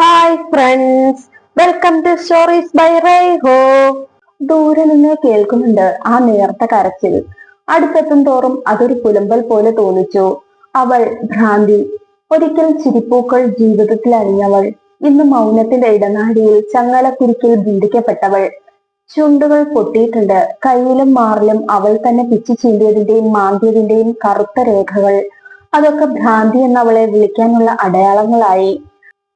Hi friends welcome to stories by റൈഹോ ദൂരെ നിന്ന് കേൾക്കുന്നുണ്ട് ആ നേർത്ത കരച്ചിൽ. അടുത്തെത്തും തോറും അതൊരു പുലമ്പൽ പോലെ തോന്നിച്ചു. അവൾ ഭ്രാന്തി ഒരിക്കൽ ചിരിപ്പൂക്കൾ ജീവിതത്തിൽ അറിഞ്ഞവൾ ഇന്ന് മൗനത്തിന്റെ ഇടനാഴിയിൽ ചങ്ങലക്കുരുക്കിൽ ബന്ധിക്കപ്പെട്ടവൾ ചുണ്ടുകൾ പൊട്ടിയിട്ടുണ്ട്. കയ്യിലും മാറിലും അവൾ തന്നെ പിച്ചു ചീന്തിയതിന്റെയും മാന്തിയതിന്റെയും കറുത്ത രേഖകൾ. അതൊക്കെ ഭ്രാന്തി എന്നവളെ വിളിക്കാനുള്ള അടയാളങ്ങളായി.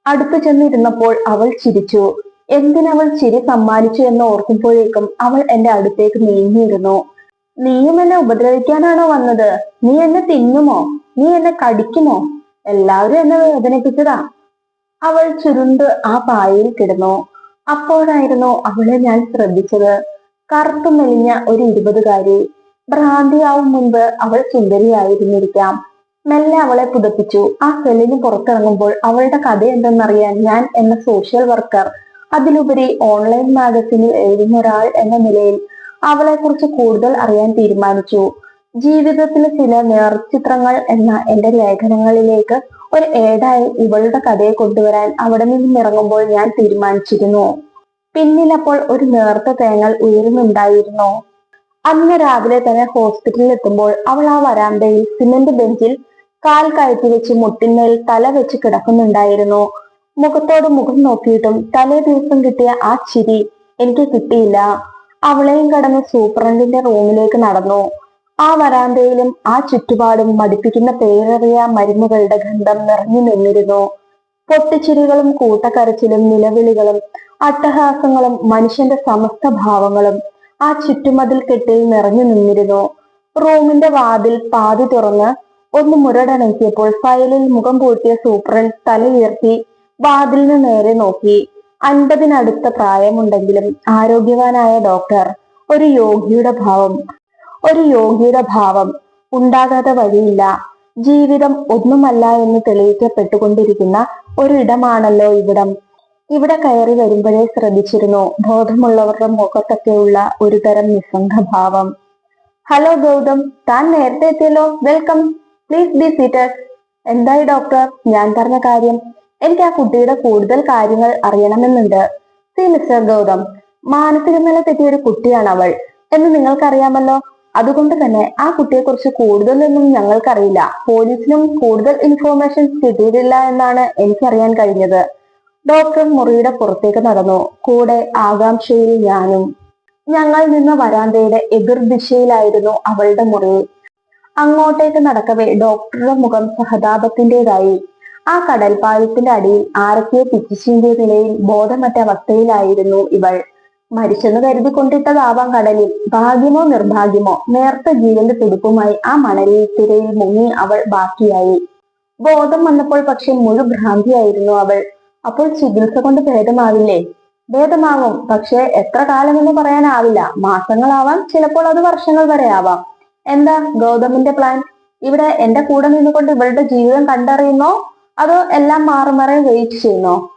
അടുത്തു ചെന്നിരുന്നപ്പോൾ അവൾ ചിരിച്ചു. എന്തിനവൾ ചിരി സമ്മാനിച്ചു എന്ന് ഓർക്കുമ്പോഴേക്കും അവൾ എന്റെ അടുത്തേക്ക് നീങ്ങിയിരുന്നു. നീയും എന്നെ ഉപദ്രവിക്കാനാണോ വന്നത്? നീ എന്നെ തിന്നുമോ? നീ എന്നെ കടിക്കുമോ? എല്ലാവരും എന്നെ വേദനിപ്പിച്ചതാ. അവൾ ചുരുണ്ട് ആ പായയിൽ കിടന്നു. അപ്പോഴായിരുന്നു അവളെ ഞാൻ ശ്രദ്ധിച്ചത്. കറുത്തു മെലിഞ്ഞ ഒരു ഇരുപതുകാരി. ഭ്രാന്തിയാവും മുൻപ് അവൾ സുന്ദരിയായിരുന്നിരിക്കാം. മെല്ലെ അവളെ പുതപ്പിച്ചു. ആ സെല്ലിന് പുറത്തിറങ്ങുമ്പോൾ അവളുടെ കഥ എന്തെന്നറിയാൻ ഞാൻ എന്ന സോഷ്യൽ വർക്കർ അതിലുപരി ഓൺലൈൻ മാഗസിനിൽ എഴുതുന്ന ഒരാൾ എന്ന നിലയിൽ അവളെക്കുറിച്ച് കൂടുതൽ അറിയാൻ തീരുമാനിച്ചു. ജീവിതത്തിലെ ചില നേർചിത്രങ്ങൾ എന്ന എന്റെ ലേഖനങ്ങളിലേക്ക് ഒരു ഏടായി ഇവളുടെ കഥയെ കൊണ്ടുവരാൻ അവിടെ നിന്നും ഇറങ്ങുമ്പോൾ ഞാൻ തീരുമാനിച്ചിരുന്നു. പിന്നിലപ്പോൾ ഒരു നേർത്ത തേങ്ങൽ ഉയരുന്നുണ്ടായിരുന്നു. അന്ന് രാവിലെ തന്നെ ഹോസ്പിറ്റലിൽ എത്തുമ്പോൾ അവൾ ആ വരാന്തയിൽ സിമന്റ് ബെഞ്ചിൽ കാൽ കയറ്റി വെച്ച് മുട്ടിന്മേൽ തല വെച്ച് കിടക്കുന്നുണ്ടായിരുന്നു. മുഖത്തോട് മുഖം നോക്കിയിട്ടും തലേ ദിവസം കിട്ടിയ ആ ചിരി എനിക്ക് കിട്ടിയില്ല. അവളെയും കടന്ന് സൂപ്രണ്ടിന്റെ റൂമിലേക്ക് നടന്നു. ആ വരാന്തയിലും ആ ചുറ്റുപാടും മടിപ്പിക്കുന്ന പേരറിയ മരുന്നുകളുടെ ഗന്ധം നിറഞ്ഞു നിന്നിരുന്നു. പൊട്ടിച്ചിരികളും കൂട്ടക്കരച്ചിലും നിലവിളികളും അട്ടഹാസങ്ങളും മനുഷ്യന്റെ സമസ്ത ഭാവങ്ങളും ആ ചുറ്റുമതിൽ കെട്ടിൽ നിറഞ്ഞു നിന്നിരുന്നു. റൂമിന്റെ വാതിൽ പാതി തുറന്ന് ഒന്ന് മുരടനക്കിയപ്പോൾ ഫയലിൽ മുഖം പൂട്ടിയ സൂപ്രണ്ട് തലയുയർത്തി വാതിലിന് നേരെ നോക്കി. അൻപതിനടുത്ത പ്രായമുണ്ടെങ്കിലും ആരോഗ്യവാനായ ഡോക്ടർ ഒരു യോഗിയുടെ ഭാവം. ഒരു യോഗിയുടെ ഭാവം. ഉണ്ടാകാതെ വഴിയില്ല. ജീവിതം ഒന്നുമല്ല എന്ന് തെളിയിക്കപ്പെട്ടുകൊണ്ടിരിക്കുന്ന ഒരിടമാണല്ലോ ഇവിടം. ഇവിടെ കയറി വരുമ്പോഴേ ശ്രദ്ധിച്ചിരുന്നു. ബോധമുള്ളവരുടെ മുഖത്തൊക്കെയുള്ള ഒരുതരം നിസ്സംഗഭാവം. ഹലോ ഗൗതം താൻ നേരത്തെ എത്തിയല്ലോ. വെൽക്കം. പ്ലീസ് ബി സീറ്റഡ് എന്തായി ഡോക്ടർ ഞാൻ പറഞ്ഞ കാര്യം. എനിക്ക് ആ കുട്ടിയുടെ കൂടുതൽ കാര്യങ്ങൾ അറിയണമെന്നുണ്ട്. സി മിസ്റ്റർ ഗൗതം മാനസിക നില തെറ്റിയ ഒരു കുട്ടിയാണ് അവൾ. എന്ന് നിങ്ങൾക്കറിയാമല്ലോ? അതുകൊണ്ട് തന്നെ ആ കുട്ടിയെക്കുറിച്ച് കൂടുതലൊന്നും ഞങ്ങൾക്കറിയില്ല. പോലീസിനും കൂടുതൽ ഇൻഫോർമേഷൻസ് കിട്ടിയിട്ടില്ല എന്നാണ് എനിക്കറിയാൻ കഴിഞ്ഞത്. ഡോക്ടർ മുറിയുടെ പുറത്തേക്ക് നടന്നു. കൂടെ ആകാംക്ഷയിൽ ഞാനും. ഞങ്ങൾ നിന്ന് വരാന്തയുടെ എതിർദിശയിലായിരുന്നു അവളുടെ മുറി. അങ്ങോട്ടേക്ക് നടക്കവേ ഡോക്ടറുടെ മുഖം സഹതാപത്തിന്റെതായി ആ കടൽപ്പാലത്തിന്റെ അടിയിൽ ആരൊക്കെയോ പിച്ചിച്ചീന്തിയ നിലയിൽ ബോധമറ്റ അവസ്ഥയിലായിരുന്നു ഇവൾ. മരിച്ചെന്ന് കരുതി കൊണ്ടിട്ടതാവാം കടലിൽ. ഭാഗ്യമോ നിർഭാഗ്യമോ നേർത്ത ജീവന്റെ തുടുപ്പുമായി ആ മണലിൽ തിരയിൽ മുങ്ങി അവൾ ബാക്കിയായി. ബോധം വന്നപ്പോൾ പക്ഷെ മുഴു ഭ്രാന്തിയായിരുന്നു അവൾ. അപ്പോൾ ചികിത്സ കൊണ്ട് ഭേദമാവില്ലേ? ഭേദമാകും പക്ഷെ എത്ര കാലമെന്ന് പറയാനാവില്ല. മാസങ്ങളാവാം ചിലപ്പോൾ അത് വർഷങ്ങൾ വരെ ആവാം എന്താ ഗൗതമിന്റെ പ്ലാൻ ഇവിടെ എന്റെ കൂടെ നിന്നുകൊണ്ട് ഇവളുടെ ജീവിതം കണ്ടറിയുന്നോ? അതോ എല്ലാം മാറി മാറി വെയിറ്റ് ചെയ്യുന്നോ?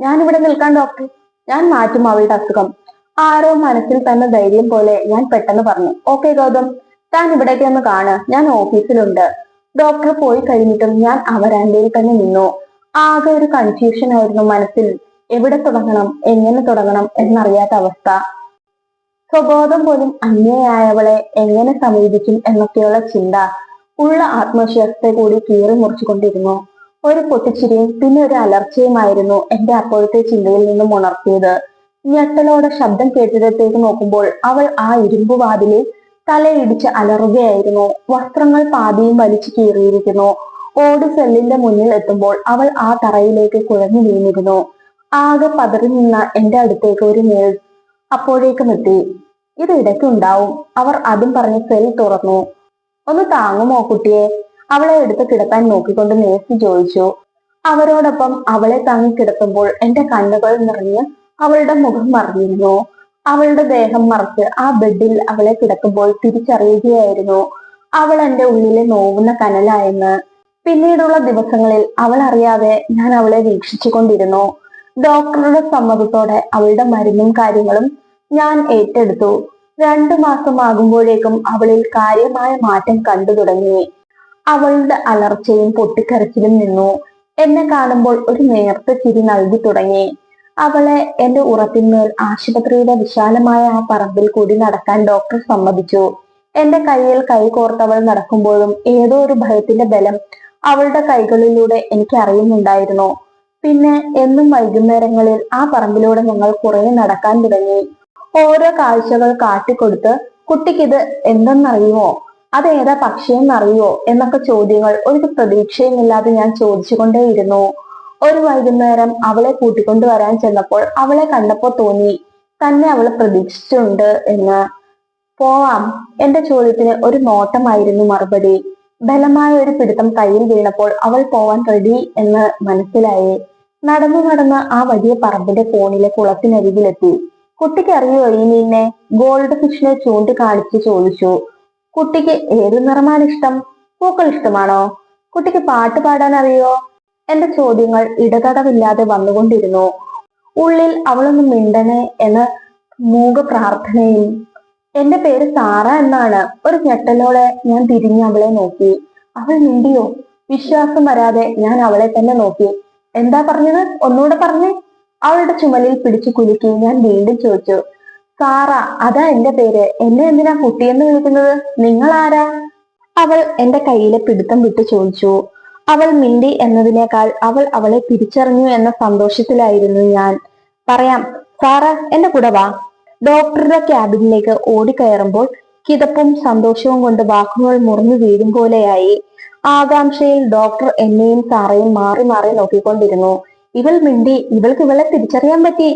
ഞാൻ ഇവിടെ നിൽക്കാൻ ഡോക്ടർ ഞാൻ മാറ്റും അവളുടെ അസുഖം. ആരോ മനസ്സിൽ തന്നെ ധൈര്യം പോലെ ഞാൻ പെട്ടെന്ന് പറഞ്ഞു. ഓക്കെ ഗൗതം. താൻ ഇവിടേക്ക് ഒന്ന് കാണ്. ഞാൻ ഓഫീസിലുണ്ട്. ഡോക്ടർ പോയി കഴിഞ്ഞിട്ടും ഞാൻ അവരാന്റയിൽ തന്നെ നിന്നു. ആകെ ഒരു കൺഫ്യൂഷൻ ആയിരുന്നു മനസ്സിൽ. എവിടെ തുടങ്ങണം? എങ്ങനെ തുടങ്ങണം? എന്നറിയാത്ത അവസ്ഥ. സ്വബോധം പോലും അന്യയായവളെ എങ്ങനെ സമീപിക്കും എന്നൊക്കെയുള്ള ചിന്ത ഉള്ള ആത്മവിശ്വാസത്തെ കൂടി കീറി മുറിച്ചുകൊണ്ടിരുന്നു. ഒരു പൊട്ടിച്ചിരിയും പിന്നെ ഒരു അലർച്ചയുമായിരുന്നു എന്റെ അപ്പോഴത്തെ ചിന്തയിൽ നിന്നും ഉണർത്തിയത്. ഞെട്ടലോടെ ശബ്ദം കേട്ടിടത്തേക്ക് നോക്കുമ്പോൾ അവൾ ആ ഇരുമ്പ് വാതിലിൽ തലയിടിച്ച് അലറുകയായിരുന്നു. വസ്ത്രങ്ങൾ പാതിയും വലിച്ചു കീറിയിരിക്കുന്നു. ഓട് സെല്ലിന്റെ മുന്നിൽ എത്തുമ്പോൾ അവൾ ആ തറയിലേക്ക് കുഴഞ്ഞു വീണിരുന്നു. ആകെ പതറി നിന്ന എന്റെ അടുത്തേക്ക് ഒരു മേൽ അപ്പോഴേക്കും എത്തി. ഇത് ഇടയ്ക്കുണ്ടാവും അവർ അതും പറഞ്ഞ് സെൽ തുറന്നു. ഒന്ന് താങ്ങുമോ കുട്ടിയെ? അവളെ എടുത്ത് കിടത്താൻ നോക്കിക്കൊണ്ട് നേഴ്സ് ചോദിച്ചു. അവരോടൊപ്പം അവളെ താങ്ങി കിടത്തുമ്പോൾ എന്റെ കണ്ണുകൾ നിറഞ്ഞ് അവളുടെ മുഖം മറിഞ്ഞിരുന്നു. അവളുടെ ദേഹം മറച്ച് ആ ബെഡിൽ അവളെ കിടക്കുമ്പോൾ തിരിച്ചറിയുകയായിരുന്നു. അവൾ എന്റെ ഉള്ളിലെ നോവുന്ന കനലായെന്ന്. പിന്നീടുള്ള ദിവസങ്ങളിൽ അവൾ അറിയാതെ ഞാൻ അവളെ വീക്ഷിച്ചു കൊണ്ടിരുന്നു ഡോക്ടറുടെ സമ്മതത്തോടെ അവളുടെ മരുന്നും കാര്യങ്ങളും ഞാൻ ഏറ്റെടുത്തു. രണ്ടു മാസമാകുമ്പോഴേക്കും അവളിൽ കാര്യമായ മാറ്റം കണ്ടു തുടങ്ങി. അവളുടെ അലർച്ചയും പൊട്ടിക്കരച്ചിലും നിന്നു. എന്നെ കാണുമ്പോൾ ഒരു നേർത്ത ചിരി നൽകി തുടങ്ങി. അവളെ എന്റെ ഉറപ്പിന്മേൽ ആശുപത്രിയുടെ വിശാലമായ ആ പറമ്പിൽ കൂടി നടക്കാൻ ഡോക്ടർ സമ്മതിച്ചു. എന്റെ കയ്യിൽ കൈ കോർത്തവൾ നടക്കുമ്പോഴും ഏതോ ഒരു ഭയത്തിന്റെ ബലം അവളുടെ കൈകളിലൂടെ എനിക്ക് അറിയുന്നുണ്ടായിരുന്നു. പിന്നെ എന്നും വൈകുന്നേരങ്ങളിൽ ആ പറമ്പിലൂടെ ഞങ്ങൾ കുറെ നടക്കാൻ തുടങ്ങി. ഓരോ കാഴ്ചകൾ കാട്ടിക്കൊടുത്ത് കുട്ടിക്കിത് എന്തെന്നറിയുമോ? അതേതാ പക്ഷിയെന്നറിയുമോ? എന്നൊക്കെ ചോദ്യങ്ങൾ ഒരു പ്രതീക്ഷയുമില്ലാതെ ഞാൻ ചോദിച്ചുകൊണ്ടേയിരുന്നു. ഒരു വൈകുന്നേരം അവളെ കൂട്ടിക്കൊണ്ടു വരാൻ ചെന്നപ്പോൾ അവളെ കണ്ടപ്പോൾ തോന്നി തന്നെ അവൾ പ്രതീക്ഷിച്ചിട്ടുണ്ട് എന്ന്. പോവാം. എന്റെ ചോദ്യത്തിന് ഒരു നോട്ടമായിരുന്നു മറുപടി. ബലമായ ഒരു പിടുത്തം കയ്യിൽ വീണപ്പോൾ അവൾ പോവാൻ റെഡി എന്ന് മനസ്സിലായി. നടന്നു നടന്ന് ആ വലിയ പറമ്പിന്റെ കോണിലെ കുളത്തിനരികിലെത്തി. കുട്ടിക്ക് അറിയോ ഈ മീനിനെ ഗോൾഡ് ഫിഷിനെ ചൂണ്ടിക്കാണിച്ച് ചോദിച്ചു. കുട്ടിക്ക് ഏത് നിറമാണ് ഇഷ്ടം? പൂക്കൾ ഇഷ്ടമാണോ? കുട്ടിക്ക് പാട്ട് പാടാൻ അറിയോ? എന്റെ ചോദ്യങ്ങൾ ഇടതടവില്ലാതെ വന്നുകൊണ്ടിരുന്നു. ഉള്ളിൽ അവളൊന്ന് മിണ്ടനെ എന്ന മൂക പ്രാർത്ഥനയും എന്റെ പേര് സാറ എന്നാണ്. ഒരു ഞെട്ടലോടെ ഞാൻ തിരിഞ്ഞ് അവളെ നോക്കി. അവൾ മിണ്ടിയോ? വിശ്വാസം വരാതെ ഞാൻ അവളെ തന്നെ നോക്കി. എന്താ പറഞ്ഞത്? ഒന്നുകൂടെ പറഞ്ഞേ. അവളുടെ ചുമലിൽ പിടിച്ചു കുലുക്കി ഞാൻ വീണ്ടും ചോദിച്ചു സാറ അതാ എന്റെ പേര്. എന്നെ എന്തിനാ കുട്ടിയെന്ന് വിളിക്കുന്നത്? നിങ്ങൾ ആരാ അവൾ എന്റെ കയ്യിലെ പിടുത്തം വിട്ട് ചോദിച്ചു അവൾ മിണ്ടി എന്നതിനേക്കാൾ അവൾ അവളെ തിരിച്ചറിഞ്ഞു എന്ന സന്തോഷത്തിലായിരുന്നു ഞാൻ. പറയാം സാറ എന്റെ കൂടെ വാ. ഡോക്ടറുടെ ക്യാബിനിലേക്ക് ഓടിക്കയറുമ്പോൾ കിതപ്പും സന്തോഷവും കൊണ്ട് വാക്കുകൾ മുറിഞ്ഞു വീഴും പോലെയായി. ആകാംക്ഷയിൽ ഡോക്ടർ എന്നെയും സാറയും മാറി മാറി നോക്കിക്കൊണ്ടിരുന്നു. ഇവൾ മിണ്ടി ഇവൾക്ക് ഇവളെ തിരിച്ചറിയാൻ പറ്റി.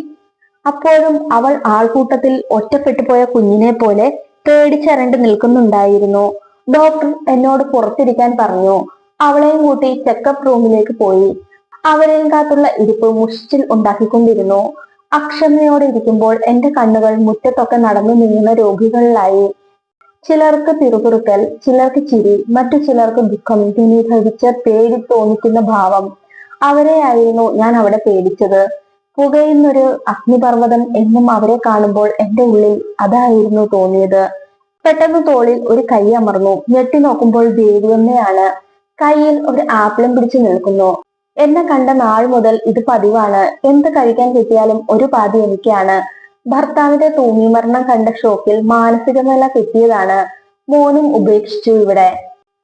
അപ്പോഴും അവൾ ആൾക്കൂട്ടത്തിൽ ഒറ്റപ്പെട്ടു പോയ കുഞ്ഞിനെ പോലെ പേടിച്ചരണ്ട് നിൽക്കുന്നുണ്ടായിരുന്നു. ഡോക്ടർ എന്നോട് പുറത്തിരിക്കാൻ പറഞ്ഞു. അവളെയും കൂട്ടി ചെക്കപ്പ് റൂമിലേക്ക് പോയി. അവരെയും കാത്തുള്ള ഇരിപ്പ് മുഷിച്ചിൽ ഉണ്ടാക്കിക്കൊണ്ടിരുന്നു. അക്ഷമയോടെ ഇരിക്കുമ്പോൾ എന്റെ കണ്ണുകൾ മുറ്റത്തൊക്കെ നടന്നു നീങ്ങുന്ന രോഗികളിലായി. ചിലർക്ക് പിറുപിറുക്കൽ ചിലർക്ക് ചിരി മറ്റു ചിലർക്ക് ദുഃഖം ഘനീഭവിച്ച പേടി തോന്നിക്കുന്ന ഭാവം. അവരെയായിരുന്നു ഞാൻ അവിടെ പേടിച്ചത്. പുകയുന്നൊരു അഗ്നിപർവതം എന്നും അവരെ കാണുമ്പോൾ എന്റെ ഉള്ളിൽ അതായിരുന്നു തോന്നിയത്. പെട്ടെന്ന് തോളിൽ ഒരു കൈ അമർന്നു. ഞെട്ടി നോക്കുമ്പോൾ ദേവിയമ്മയാണ് കയ്യിൽ ഒരു ആപ്പിളും പിടിച്ചു നിൽക്കുന്നു. എന്നെ കണ്ട നാൾ മുതൽ ഇത് പതിവാണ്. എന്ത് കഴിക്കാൻ കിട്ടിയാലും ഒരു പാതി എനിക്കാണ്. ഭർത്താവിന്റെ തൂങ്ങിമരണം കണ്ട ഷോക്കിൽ മാനസിക നില കിട്ടിയതാണ് മോനും ഉപേക്ഷിച്ചു ഇവിടെ.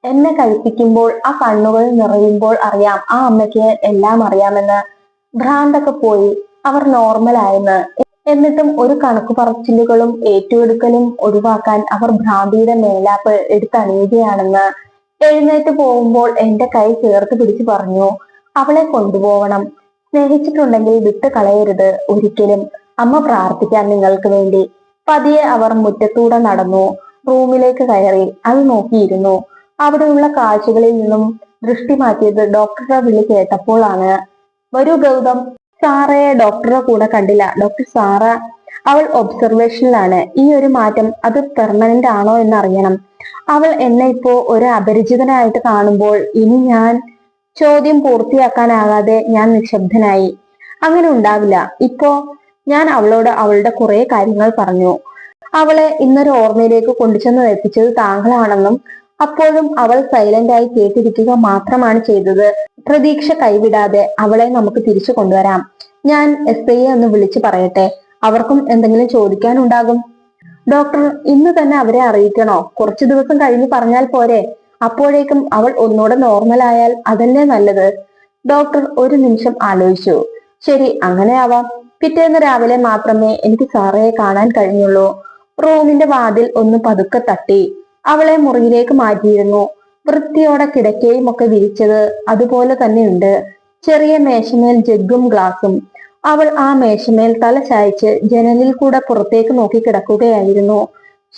എന്നെ കഴിപ്പിക്കുമ്പോൾ ആ കണ്ണുകൾ നിറയുമ്പോൾ അറിയാം ആ അമ്മയ്ക്ക് എല്ലാം അറിയാമെന്ന്. ഭ്രാന്തൊക്കെ പോയി അവർ നോർമൽ ആയെന്ന്. എന്നിട്ടും ഒരു കണക്ക് പറച്ചിലുകളും ഏറ്റെടുക്കലും ഒഴിവാക്കാൻ അവർ ഭ്രാന്തിയുടെ മേലാപ്പ് എടുത്തണിയുകയാണെന്ന് എഴുന്നേറ്റ് പോകുമ്പോൾ എന്റെ കൈ ചേർത്ത് പിടിച്ചു പറഞ്ഞു അവളെ കൊണ്ടുപോകണം സ്നേഹിച്ചിട്ടുണ്ടെങ്കിൽ വിട്ടു കളയരുത് ഒരിക്കലും. അമ്മ പ്രാർത്ഥിക്കാൻ നിങ്ങൾക്ക് വേണ്ടി. പതിയെ അവർ മുറ്റത്തൂടെ നടന്നു. റൂമിലേക്ക് കയറി അത് നോക്കിയിരുന്നു. അവിടെയുള്ള കാഴ്ചകളിൽ നിന്നും ദൃഷ്ടി മാറ്റിയത് ഡോക്ടറുടെ വിളി കേട്ടപ്പോഴാണ്. വരൂ ഗൗതം സാറയെ ഡോക്ടറെ കൂടെ കണ്ടില്ല. ഡോക്ടർ സാറ അവൾ ഒബ്സർവേഷനിലാണ് ഈ ഒരു മാറ്റം അത് പെർമനന്റ് ആണോ എന്ന് അറിയണം അവൾ എന്നെ ഇപ്പോ ഒരു അപരിചിതനായിട്ട് കാണുമ്പോൾ ഇനി ഞാൻ ചോദ്യം പൂർത്തിയാക്കാനാകാതെ ഞാൻ നിശബ്ദനായി. അങ്ങനെ ഉണ്ടാവില്ല. ഇപ്പോ ഞാൻ അവളോട് അവളുടെ കുറെ കാര്യങ്ങൾ പറഞ്ഞു. അവളെ ഇന്നൊരു ഓർമ്മയിലേക്ക് കൊണ്ടുചെന്ന് എത്തിച്ചത് താങ്കളാണെന്നും അപ്പോഴും അവൾ സൈലന്റ് ആയി കേട്ടിരിക്കുക മാത്രമാണ് ചെയ്തത്. പ്രതീക്ഷ കൈവിടാതെ അവളെ നമുക്ക് തിരിച്ചു കൊണ്ടുവരാം. ഞാൻ എസ് ഐയെ ഒന്ന് വിളിച്ചു പറയട്ടെ. അവർക്കും എന്തെങ്കിലും ചോദിക്കാനുണ്ടാകും. ഡോക്ടർ ഇന്ന് തന്നെ അവരെ അറിയിക്കണോ? കുറച്ചു ദിവസം കഴിഞ്ഞ് പറഞ്ഞാൽ പോരെ. അപ്പോഴേക്കും അവൾ ഒന്നുകൂടെ നോർമൽ ആയാൽ അതല്ലേ നല്ലത്. ഡോക്ടർ ഒരു നിമിഷം ആലോചിച്ചു. ശരി അങ്ങനെ ആവാം. പിറ്റേന്ന് രാവിലെ മാത്രമേ എനിക്ക് സാറയെ കാണാൻ കഴിഞ്ഞുള്ളൂ. റൂമിന്റെ വാതിൽ ഒന്ന് പതുക്കെ തട്ടി. അവളെ മുറിയിലേക്ക് മാറ്റിയിരുന്നു. വൃത്തിയോടെ കിടക്കയും ഒക്കെ വിരിച്ചത് അതുപോലെ തന്നെയുണ്ട്. ചെറിയ മേശമേൽ ജഗ്ഗും ഗ്ലാസും. അവൾ ആ മേശമേൽ തല ചായച്ച് ജനലിൽ കൂടെ പുറത്തേക്ക് നോക്കി കിടക്കുകയായിരുന്നു.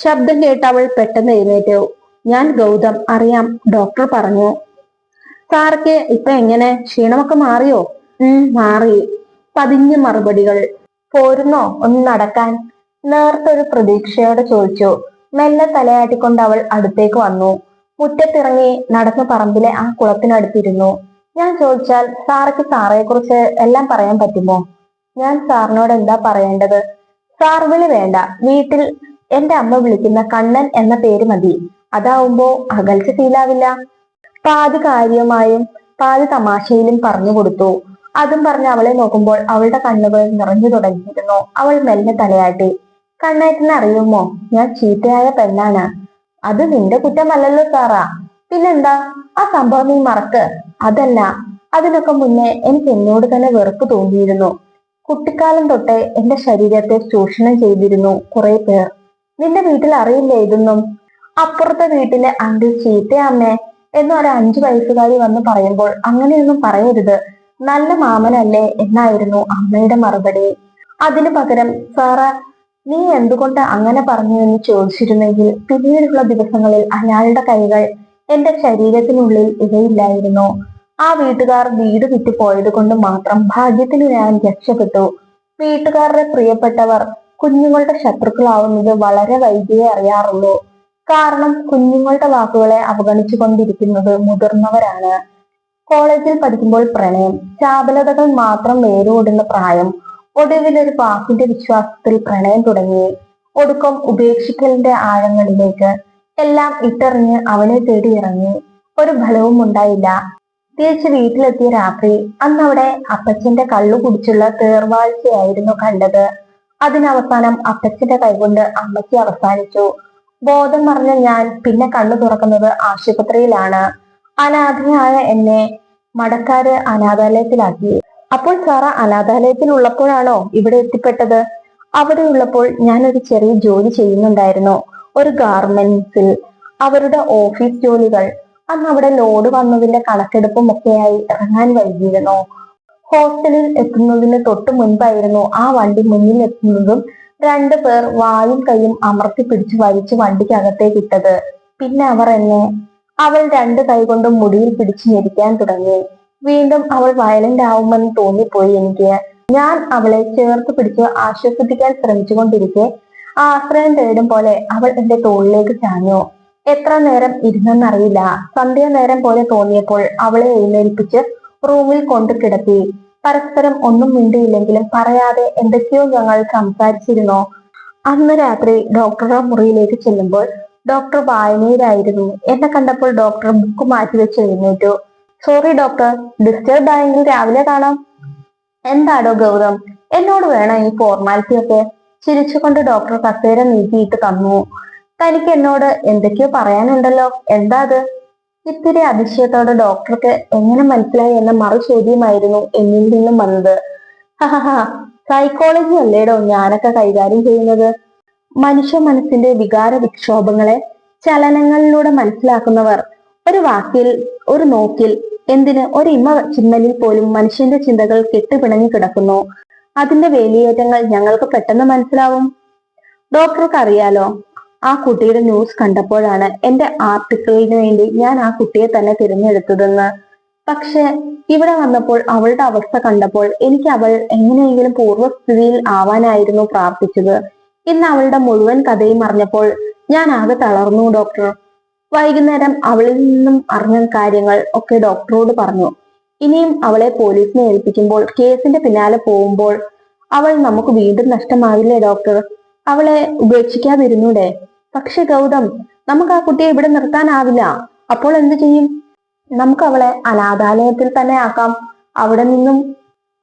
ശബ്ദം കേട്ട് അവൾ പെട്ടെന്ന് എഴുന്നേറ്റു. ഞാൻ ഗൗതം അറിയാം. ഡോക്ടർ പറഞ്ഞു. സാർക്ക് ഇപ്പൊ എങ്ങനെ? ക്ഷീണമൊക്കെ മാറിയോ? ഉം മാറി. പതിഞ്ഞ മറുപടികൾ. പോരുന്നോ? ഒന്ന് നടക്കാൻ. നേർത്തൊരു പ്രതീക്ഷയോടെ ചോദിച്ചു. മെല്ലെ തലയാട്ടിക്കൊണ്ട് അവൾ അടുത്തേക്ക് വന്നു. മുറ്റത്തിറങ്ങി നടന്ന പറമ്പിലെ ആ കുളത്തിനടുത്തിരുന്നു. ഞാൻ ചോദിച്ചാൽ സാറയ്ക്ക് സാറയെ കുറിച്ച് എല്ലാം പറയാൻ പറ്റുമോ? ഞാൻ സാറിനോട് എന്താ പറയേണ്ടത്? സാർ വിളി വേണ്ട. വീട്ടിൽ എന്റെ അമ്മ വിളിക്കുന്ന കണ്ണൻ എന്ന പേര് മതി. അതാവുമ്പോ അകൽച്ച ഫീലാവില്ല പാതി കാര്യമായും പാതി തമാശയിലും പറഞ്ഞു കൊടുത്തു. അതും പറഞ്ഞ് അവളെ നോക്കുമ്പോൾ അവളുടെ കണ്ണുകൾ നിറഞ്ഞു തുടങ്ങിയിരുന്നു. അവൾ മെല്ലെ തലയാട്ടി. കണ്ണേറ്റിനെ അറിയുമോ? ഞാൻ ചീത്തയായ പെണ്ണാണ്. അത് നിന്റെ കുറ്റമല്ലല്ലോ സാറാ. പിന്നെന്താ? ആ സംഭവം നീ മറക്ക്. അതല്ല അതിനൊക്കെ മുന്നേ എനിക്ക് എന്നോട് തന്നെ വെറുപ്പ് തോന്നിയിരുന്നു. കുട്ടിക്കാലം തൊട്ടേ എന്റെ ശരീരത്തെ ചൂഷണം ചെയ്തിരുന്നു കുറെ പേർ. നിന്റെ വീട്ടിൽ അറിയില്ല ഇതൊന്നും? അപ്പുറത്തെ വീട്ടിലെ അങ്കിൾ എന്ന് ഒരു അഞ്ചു വയസ്സുകാരി വന്ന് പറയുമ്പോൾ അങ്ങനെയൊന്നും പറയരുത്. നല്ല മാമനല്ലേ എന്നായിരുന്നു അമ്മയുടെ മറുപടി. അതിനു പകരം സാറ നീ എന്തുകൊണ്ട് അങ്ങനെ പറഞ്ഞു എന്ന് ചോദിച്ചിരുന്നെങ്കിൽ പിന്നീടുള്ള ദിവസങ്ങളിൽ അയാളുടെ കൈകൾ എന്റെ ശരീരത്തിനുള്ളിൽ ഇവയില്ലായിരുന്നു ആ വീട്ടുകാർ വീട് വിട്ടു പോയത് കൊണ്ട് മാത്രം ഭാഗ്യത്തിന് ഞാൻ രക്ഷപ്പെട്ടു. വീട്ടുകാരുടെ പ്രിയപ്പെട്ടവർ കുഞ്ഞുങ്ങളുടെ ശത്രുക്കളാവുന്നത് വളരെ വൈകിയേ അറിയാറുള്ളൂ. കാരണം കുഞ്ഞുങ്ങളുടെ വാക്കുകളെ അവഗണിച്ചു കൊണ്ടിരിക്കുന്നത് മുതിർന്നവരാണ്. കോളേജിൽ പഠിക്കുമ്പോൾ പ്രണയം ചാപലതകൾ മാത്രം വേരോടുന്ന പ്രായം ഒടുവിൽ ഒരു വാക്കിന്റെ വിശ്വാസത്തിൽ പ്രണയം തുടങ്ങി. ഒടുക്കം ഉപേക്ഷിക്കലിന്റെ ആഴങ്ങളിലേക്ക് എല്ലാം ഇട്ടറിഞ്ഞ് അവനെ തേടി ഇറങ്ങി. ഒരു ഫലവും ഉണ്ടായില്ല. തിരിച്ച് വീട്ടിലെത്തിയ രാത്രി അന്നവിടെ അപ്പച്ചന്റെ കള്ളു കുടിച്ചുള്ള തേർവാഴ്ചയായിരുന്നു കണ്ടത്. അതിനവസാനം അപ്പച്ചന്റെ കൈകൊണ്ട് അമ്മയ്ക്ക് അവസാനിച്ചു. ബോധം മറിഞ്ഞ ഞാൻ പിന്നെ കണ്ണു തുറക്കുന്നത് ആശുപത്രിയിലാണ്. അനാഥയായ എന്നെ മടക്കാര് അനാഥാലയത്തിലാക്കി. അപ്പോൾ സാറ അനാഥാലയത്തിൽ ഉള്ളപ്പോഴാണോ ഇവിടെ എത്തിപ്പെട്ടത്? അവിടെ ഉള്ളപ്പോൾ ഞാൻ ഒരു ചെറിയ ജോലി ചെയ്യുന്നുണ്ടായിരുന്നു. ഒരു ഗാർമെന്റ്സിൽ അവരുടെ ഓഫീസ് ജോലികൾ. അന്ന് അവിടെ ലോഡ് വന്നതിന്റെ കണക്കെടുപ്പും ഒക്കെയായി ഇറങ്ങാൻ വൈകിയിരുന്നു. ഹോസ്റ്റലിൽ എത്തുന്നതിന് തൊട്ട് മുൻപായിരുന്നു ആ വണ്ടി മുന്നിൽ എത്തുന്നതും രണ്ടു പേർ വായും കൈയും അമർത്തി പിടിച്ച് വലിച്ചു വണ്ടിക്കകത്തേക്ക് ഇട്ടത്. പിന്നെ അവർ എന്നെ അവൾ രണ്ട് കൈകൊണ്ടും മുടിയിൽ പിടിച്ചു ഞെരിക്കാൻ തുടങ്ങി. വീണ്ടും അവൾ വയലന്റ് ആവുമെന്ന് തോന്നിപ്പോയി എനിക്ക്. ഞാൻ അവളെ ചേർത്ത് പിടിച്ച് ആശ്വസിപ്പിക്കാൻ ശ്രമിച്ചുകൊണ്ടിരിക്കെ ആശ്രയം തേടും പോലെ അവൾ എന്റെ തോളിലേക്ക് ചാഞ്ഞു. എത്ര നേരം ഇരുന്നെന്നറിയില്ല. സന്ധ്യ നേരം പോലെ തോന്നിയപ്പോൾ അവളെ എഴുന്നേൽപ്പിച്ച് റൂമിൽ കൊണ്ടു കിടത്തി. പരസ്പരം ഒന്നും മിണ്ടിയില്ലെങ്കിലും പറയാതെ എന്തൊക്കെയോ ഞങ്ങൾ സംസാരിച്ചിരുന്നു. അന്ന് രാത്രി ഡോക്ടറുടെ മുറിയിലേക്ക് ചെല്ലുമ്പോൾ ഡോക്ടർ വായനയിലായിരുന്നു. എന്നെ കണ്ടപ്പോൾ ഡോക്ടർ ബുക്ക് മാറ്റി വെച്ച് എഴുന്നേറ്റു. സോറി ഡോക്ടർ ഡിസ്റ്റർബ് ആയെങ്കിൽ രാവിലെ കാണാം. എന്താടോ ഗൗതം? എന്നോട് വേണം ഈ ഫോർമാലിറ്റി ഒക്കെ. ചിരിച്ചുകൊണ്ട് ഡോക്ടർ കസേര നീക്കിയിട്ട് തന്നു. തനിക്ക് എന്നോട് എന്തൊക്കെയോ പറയാനുണ്ടല്ലോ. എന്താ അത്? ഇത്തിരി അതിശയത്തോടെ ഡോക്ടർക്ക് എങ്ങനെ മനസ്സിലായി എന്ന മറു ചോദ്യമായിരുന്നു എന്നിൽ നിന്നും വന്നത്. ഹഹഹ. സൈക്കോളജി അല്ലേടോ ഞാനൊക്കെ കൈകാര്യം ചെയ്യുന്നത്? മനുഷ്യ മനസ്സിന്റെ വികാര വിക്ഷോഭങ്ങളെ ചലനങ്ങളിലൂടെ മനസ്സിലാക്കുന്നവർ ഒരു വാക്കിൽ ഒരു നോക്കിൽ എന്തിന് ഒരു ഇമ ചിമ്മലിൽ പോലും മനുഷ്യന്റെ ചിന്തകൾ കെട്ടുപിണങ്ങി കിടക്കുന്നു? അതിന്റെ വേലിയേറ്റങ്ങൾ ഞങ്ങൾക്ക് പെട്ടെന്ന് മനസ്സിലാവും. ഡോക്ടർക്ക് അറിയാലോ ആ കുട്ടിയുടെ ന്യൂസ് കണ്ടപ്പോഴാണ് എന്റെ ആർട്ടിക്കിളിന് വേണ്ടി ഞാൻ ആ കുട്ടിയെ തന്നെ തിരഞ്ഞെടുത്തതെന്ന്. പക്ഷെ ഇവിടെ വന്നപ്പോൾ അവളുടെ അവസ്ഥ കണ്ടപ്പോൾ എനിക്ക് അവൾ എങ്ങനെയെങ്കിലും പൂർവസ്ഥിതിയിൽ ആവാനായിരുന്നു പ്രാർത്ഥിച്ചത്. ഇന്ന് അവളുടെ മുഴുവൻ കഥയും അറിഞ്ഞപ്പോൾ ഞാൻ ആകെ തളർന്നു ഡോക്ടർ. വൈകുന്നേരം അവളിൽ നിന്നും അറിഞ്ഞ കാര്യങ്ങൾ ഒക്കെ ഡോക്ടറോട് പറഞ്ഞു. ഇനിയും അവളെ പോലീസിനെ ഏൽപ്പിക്കുമ്പോൾ കേസിന്റെ പിന്നാലെ പോകുമ്പോൾ അവൾ നമുക്ക് വീണ്ടും നഷ്ടമാവില്ലേ ഡോക്ടർ? അവളെ ഉപേക്ഷിക്കാതിരുന്നൂടെ? പക്ഷെ ഗൗതം നമുക്ക് ആ കുട്ടിയെ ഇവിടെ നിർത്താനാവില്ല. അപ്പോൾ എന്തു ചെയ്യും? നമുക്ക് അവളെ അനാഥാലയത്തിൽ തന്നെ ആക്കാം. അവിടെ നിന്നും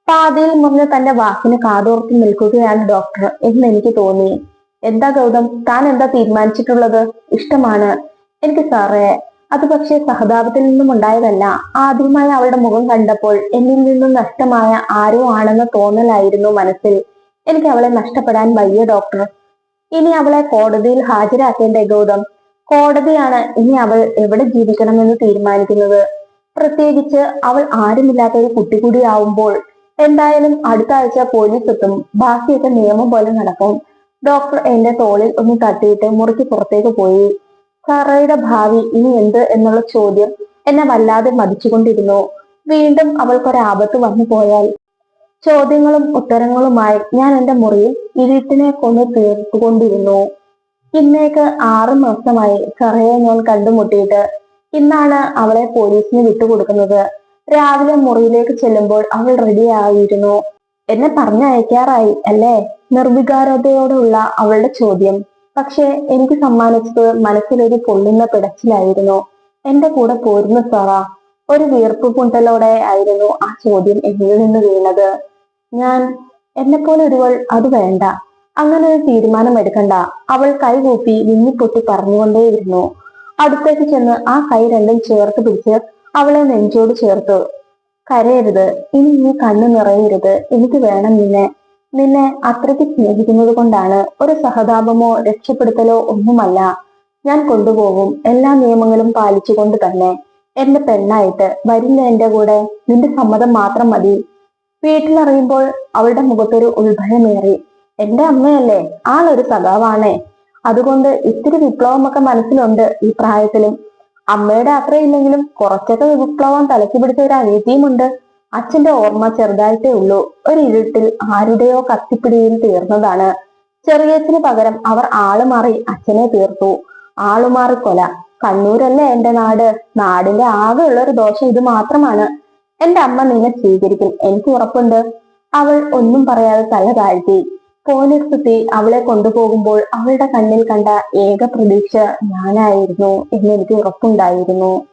പാതയിൽ മുറിഞ്ഞ തന്റെ വാക്കിന് കാതോർത്ത് നിൽക്കുകയാണ് ഡോക്ടർ എന്ന് എനിക്ക് തോന്നി. എന്താ ഗൗതം? താൻ എന്താ തീരുമാനിച്ചിട്ടുള്ളത്? ഇഷ്ടമാണ്. എനിക്ക് സാറേ അത് പക്ഷേ സഹതാപത്തിൽ നിന്നും ഉണ്ടായതല്ല. ആദ്യമായി അവളുടെ മുഖം കണ്ടപ്പോൾ എന്നിൽ നിന്നും നഷ്ടമായ ആരോ ആണെന്ന തോന്നലായിരുന്നു മനസ്സിൽ. എനിക്ക് അവളെ നഷ്ടപ്പെടാൻ വയ്യ ഡോക്ടർ. ഇനി അവളെ കോടതിയിൽ ഹാജരാക്കേണ്ട ഗൗതം? കോടതിയാണ് ഇനി അവൾ എവിടെ ജീവിക്കണമെന്ന് തീരുമാനിക്കുന്നത്. പ്രത്യേകിച്ച് അവൾ ആരുമില്ലാത്ത ഒരു കുട്ടി കൂടി ആവുമ്പോൾ എന്തായാലും അടുത്ത ആഴ്ച പോലീസ് എത്തും. ബാക്കിയൊക്കെ നിയമം പോലെ നടക്കും. ഡോക്ടർ എന്റെ തോളിൽ ഒന്ന് തട്ടിയിട്ട് മുറിക്ക് പുറത്തേക്ക് പോയി. സാറയുടെ ഭാവി ഇനി എന്ത് എന്നുള്ള ചോദ്യം എന്നെ വല്ലാതെ മതിച്ചുകൊണ്ടിരുന്നു. വീണ്ടും അവൾക്കൊരാപത്ത് വന്നു പോയാൽ. ചോദ്യങ്ങളും ഉത്തരങ്ങളുമായി ഞാൻ എന്റെ മുറിയിൽ ഇരുട്ടിനെ കൊണ്ട് തീർത്തുകൊണ്ടിരുന്നു. ഇന്നേക്ക് ആറു മാസമായി സറയെ ഞാൻ കണ്ടുമുട്ടിയിട്ട് ഇന്നാണ് അവളെ പോലീസിന് വിട്ടുകൊടുക്കുന്നത്. രാവിലെ മുറിയിലേക്ക് ചെല്ലുമ്പോൾ അവൾ റെഡിയായിരുന്നു എന്നെ പറഞ്ഞയക്കാറായി അല്ലേ? നിർവികാരതയോടുള്ള അവളുടെ ചോദ്യം. പക്ഷെ എനിക്ക് സമ്മാനിച്ചത് മനസ്സിലൊരു പൊള്ളുന്ന പിടച്ചിലായിരുന്നു. എന്റെ കൂടെ പോരുന്ന സാറ. ഒരു വീർപ്പ് കുണ്ടലോടെ ആയിരുന്നു ആ ചോദ്യം എന്നിൽ നിന്ന് വീണത്. ഞാൻ എന്നെപ്പോലെ ഒരുവൾ അത് വേണ്ട. അങ്ങനെ ഒരു തീരുമാനം എടുക്കണ്ട. അവൾ കൈകൂപ്പി വിങ്ങിപ്പൊട്ടി പറഞ്ഞുകൊണ്ടേയിരുന്നു. അടുത്തേക്ക് ചെന്ന് ആ കൈ രണ്ടും ചേർത്ത് പിടിച്ച് അവളെ നെഞ്ചോട് ചേർത്തു. കരയരുത്. ഇനി നീ കണ്ണു നിറയരുത്. എനിക്ക് വേണം നിന്നെ. നിന്നെ അത്രയ്ക്ക് സ്നേഹിക്കുന്നത് കൊണ്ടാണ് ഒരു സഹതാപമോ രക്ഷപ്പെടുത്തലോ ഒന്നുമല്ല. ഞാൻ കൊണ്ടുപോകും. എല്ലാ നിയമങ്ങളും പാലിച്ചുകൊണ്ട് തന്നെ. എന്റെ പെണ്ണായിട്ട് വരില്ല എന്റെ കൂടെ. നിന്റെ സമ്മതം മാത്രം മതി. വീട്ടിലറിയുമ്പോൾ അവളുടെ മുഖത്തൊരു ഉത്ഭയമേറി എന്റെ അമ്മയല്ലേ? ആളൊരു സഖാവാണേ. അതുകൊണ്ട് ഇത്തിരി വിപ്ലവമൊക്കെ മനസ്സിലുണ്ട് ഈ പ്രായത്തിലും. അമ്മയുടെ അത്രയില്ലെങ്കിലും കുറച്ചൊക്കെ വിപ്ലവം തലക്കി പിടിച്ച ഒരു അനിയത്തിയുമുണ്ട്. അച്ഛന്റെ ഓർമ്മ ചെറുതായിട്ടേ ഉള്ളൂ. ഒരു ഇരുട്ടിൽ ആരുടെയോ കത്തിപ്പിടിയിൽ തീർന്നതാണ്. ചെറിയച്ഛന് പകരം അവർ ആളുമാറി അച്ഛനെ തീർത്തു. ആളുമാറി കൊല കണ്ണൂരല്ലേ എന്റെ നാട്? നാടിന്റെ ആകെ ഉള്ള ഒരു ദോഷം ഇത് മാത്രമാണ്. എന്റെ അമ്മ നിന്നെ സ്വീകരിക്കും. എനിക്ക് ഉറപ്പുണ്ട്. അവൾ ഒന്നും പറയാതെ തല താഴ്ത്തി. പോലീസ് അവളെ കൊണ്ടുപോകുമ്പോൾ അവളുടെ കണ്ണിൽ കണ്ട ഏക പ്രതീക്ഷ ഞാനായിരുന്നു എന്നെനിക്ക് ഉറപ്പുണ്ടായിരുന്നു.